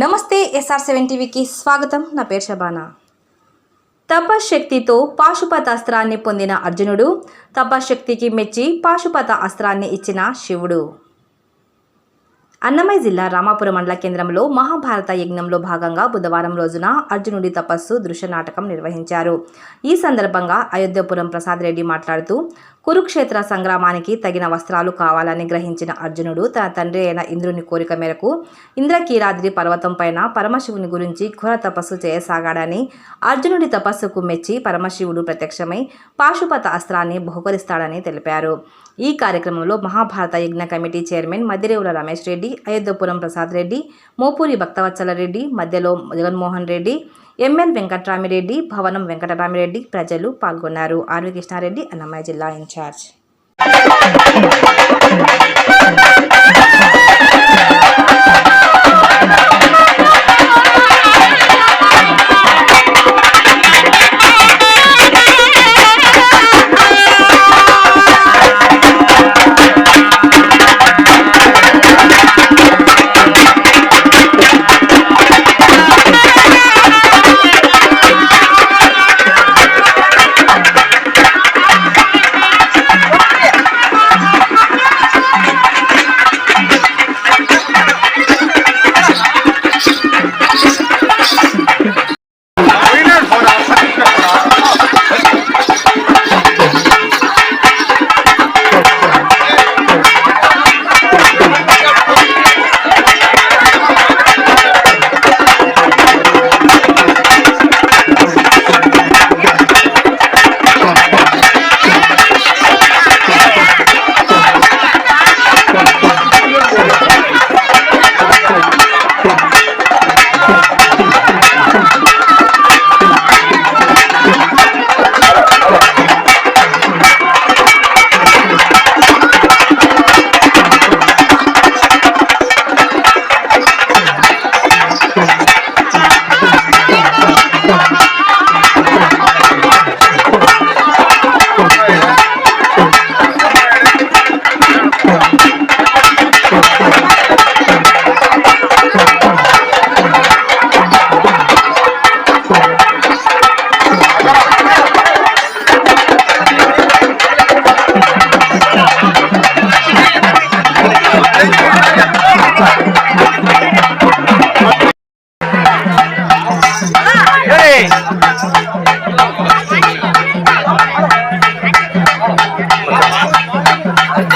నమస్తే SR seven టీవీకి స్వాగతం. నా పేరు శబానా. తపశక్తితో పాశుపత అస్త్రాన్ని పొందిన అర్జునుడు తపశక్తికి మెచ్చి పాశుపత అస్త్రాన్ని ఇచ్చిన శివుడు. అన్నమయ్య జిల్లా రామాపురం మండల కేంద్రంలో మహాభారత యజ్ఞంలో భాగంగా బుధవారం రోజున అర్జునుడి తపస్సు దృశ్య నాటకం నిర్వహించారు. ఈ సందర్భంగా అయోధ్యపురం ప్రసాద్ రెడ్డి మాట్లాడుతూ కురుక్షేత్ర సంగ్రామానికి తగిన వస్త్రాలు కావాలని గ్రహించిన అర్జునుడు తన తండ్రి అయిన ఇంద్రుని కోరిక మేరకు ఇంద్రకీలాద్రి పర్వతం పైన పరమశివుని గురించి ఘోర తపస్సు చేయసాగాడని అర్జునుడి తపస్సుకు మెచ్చి పరమశివుడు ప్రత్యక్షమై పాశుపత అస్త్రాన్ని బహుకరిస్తాడని తెలిపారు. ఈ కార్యక్రమంలో మహాభారత యజ్ఞ కమిటీ చైర్మన్ మద్దిరేవుల రమేష్ రెడ్డి అయోధ్యపురం ప్రసాద్ రెడ్డి మోపూరి భక్తవత్సల రెడ్డి మధ్యలో జగన్మోహన్ రెడ్డి ఎంఎల్ వెంకటరామిరెడ్డి భవనం వెంకటరామిరెడ్డి ప్రజలు పాల్గొన్నారు. ఆర్వి కృష్ణారెడ్డి అన్నమయ్య జిల్లా ఇన్ఛార్జ్.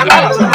Gracias.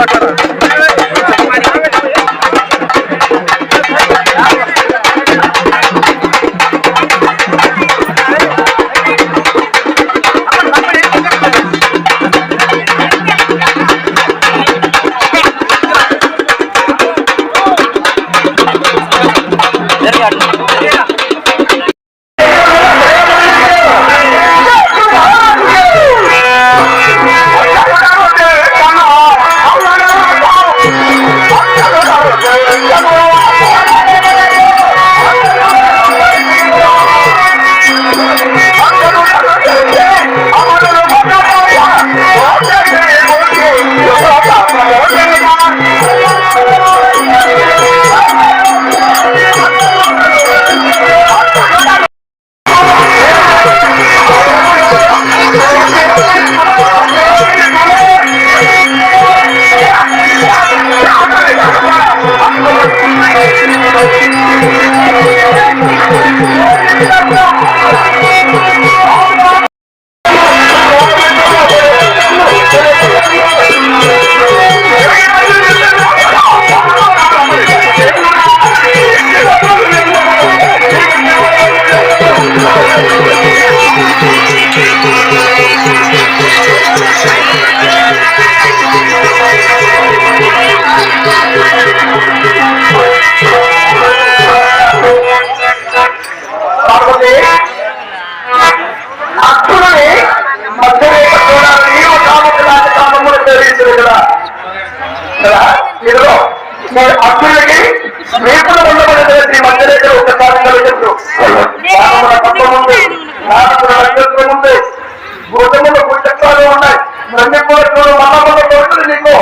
টাকারা ఒకసారి కలిగించు నాలుగు పక్కన ఉంది నాలుగు నక్షత్రం ఉంది భూతములు పుట్టకాలు ఉన్నాయి ఇవన్నీ కూడా చూడు మళ్ళా మళ్ళా దొరుకుతుంది నీకు